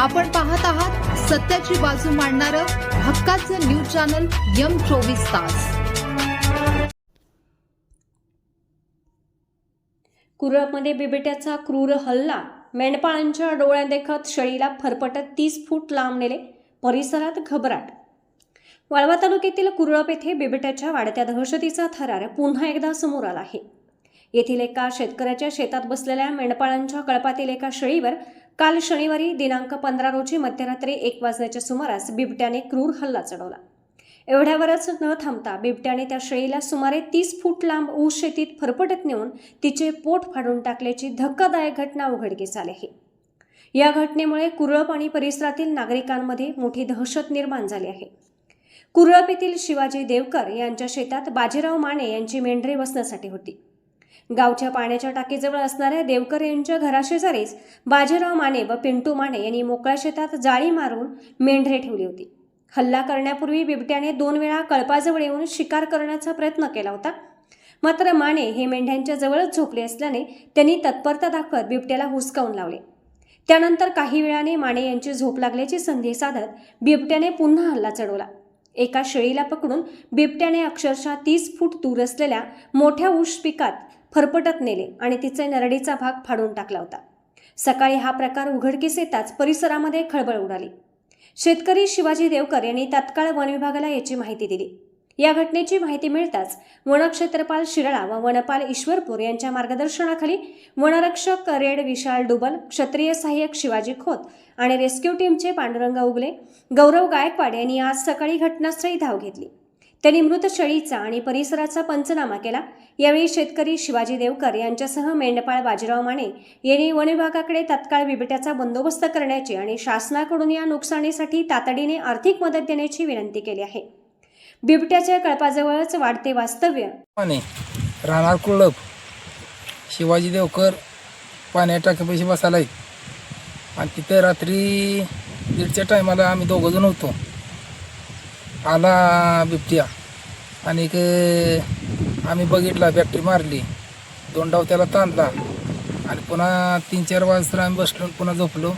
आपण पाहत आहात सत्याची बाजू मांडणारं हक्काचं न्यूज चॅनल यम चोवीस तास. कुरळमध्ये बिबट्याचा क्रूर हल्ला. मेंढपाळांच्या डोळ्यादेखत शेळीला फरफटत तीस फूट लांब नेले परिसरात घबराट. वाळवा तालुक्यातील कुरळप येथे बिबट्याच्या वाढत्या दहशतीचा थरार पुन्हा एकदा समोर आला आहे. येथील एका शेतकऱ्याच्या शेतात बसलेल्या मेंढपाळांच्या कळपातील एका शेळीवर काल शनिवारी दिनांक पंधरा रोजी मध्यरात्री एक वाजण्याच्या सुमारास बिबट्याने क्रूर हल्ला चढवला. एवढ्यावरच न थांबता बिबट्याने त्या शेळीला सुमारे तीस फूट लांब ऊस शेतीत फरफटत नेऊन तिचे पोट फाडून टाकल्याची धक्कादायक घटना उघडकीस आली आहे. या घटनेमुळे कुरळप आणि परिसरातील नागरिकांमध्ये मोठी दहशत निर्माण झाली आहे. कुरळप येथील शिवाजी देवकर यांच्या शेतात बाजीराव माने यांची मेंढरे बसण्यासाठी होती. गावच्या पाण्याच्या टाकीजवळ असणाऱ्या देवकर यांच्या घराशेजारीच बाजीराव माने व पिंटू माने यांनी मोकळ्या शेतात जाळी मारून मेंढरे ठेवली होती. हल्ला करण्यापूर्वी बिबट्याने दोन वेळा कळपाजवळ येऊन शिकार करण्याचा प्रयत्न केला होता. मात्र माने हे मेंढ्यांच्या जवळच झोपले असल्याने त्यांनी तत्परता दाखवत बिबट्याला हुसकावून लावले. त्यानंतर काही वेळाने माने यांची झोप लागल्याची संधी साधत बिबट्याने पुन्हा हल्ला चढवला. एका शेळीला पकडून बिबट्याने अक्षरशः तीस फूट दूर असलेल्या मोठ्या ऊस पिकात फरफटत नेले आणि तिचे नरडीचा भाग फाडून टाकला होता. सकाळी हा प्रकार उघडकीस येताच परिसरामध्ये खळबळ उडाली. शेतकरी शिवाजी देवकर यांनी तात्काळ वनविभागाला याची माहिती दिली. या घटनेची माहिती मिळताच वनक्षेत्रपाल शिराळा व वनपाल ईश्वरपूर यांच्या मार्गदर्शनाखाली वनरक्षक रेड विशाल डुबल क्षत्रिय सहाय्यक शिवाजी खोत आणि रेस्क्यू टीमचे पांडुरंग उगले गौरव गायकवाड यांनी आज सकाळी घटनास्थळी धाव घेतली. त्यांनी मृत शेळीचा आणि परिसराचा पंचनामा केला. यावेळी शेतकरी शिवाजी देवकर यांच्यासह मेंढपाळ बाजीराव माने यांनी वन विभागाकडे बिबट्याचा बंदोबस्त करण्याची आणि शासनाकडून या नुकसानीसाठी तातडीने आर्थिक मदत देण्याची विनंती केली आहे. बिबट्याच्या कळपाजवळच वाढते वास्तव्य. राहणार कुळप. शिवाजी देवकर पाण्या टाकीपाशी बसायला आणि तिथे रात्री दीडच्या टायमाला आम्ही दोघंजण होतो. आला बिबट्या. आणि एक आम्ही बघितला बॅटरी मारली. दोन डाव त्याला ताणला. आणि पुन्हा तीन चार वाजता आम्ही बसलो आणि पुन्हा झोपलो.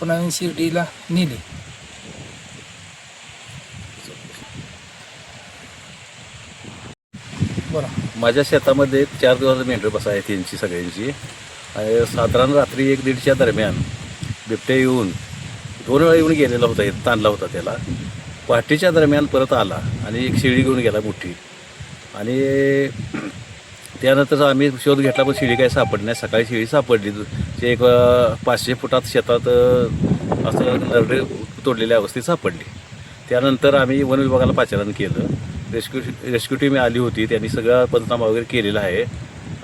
पुन्हा आम्ही शिर्डीला नेली. बोला. माझ्या शेतामध्ये चार दिवस मेंढर बसा आहे त्यांची सगळ्यांची. आणि साधारण रात्री एक दीडच्या दरम्यान बिबट्या येऊन दोन वेळा येऊन गेलेला होता ताणला होता त्याला. पहाटेच्या दरम्यान परत आला आणि एक शिडी घेऊन गेला मोठी. आणि त्यानंतर आम्ही शोध घेतला पण शिडी काही सापडली नाही. सकाळी शिडी सापडली. ते एक पाचशे फुटात शेतात असं नरडे तोडलेल्या अवस्थेत सापडली. त्यानंतर आम्ही वन विभागाला पाचारण केलं. रेस्क्यू रेस्क्यू टीम आली होती. त्यांनी सगळा पंचनामा वगैरे केलेला आहे.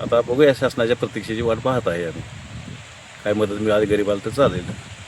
आता बघूया शासनाच्या प्रतीक्षेची वाट पाहत आहे आम्ही. काय मदत मिळाली गरिबाला तर चालेल.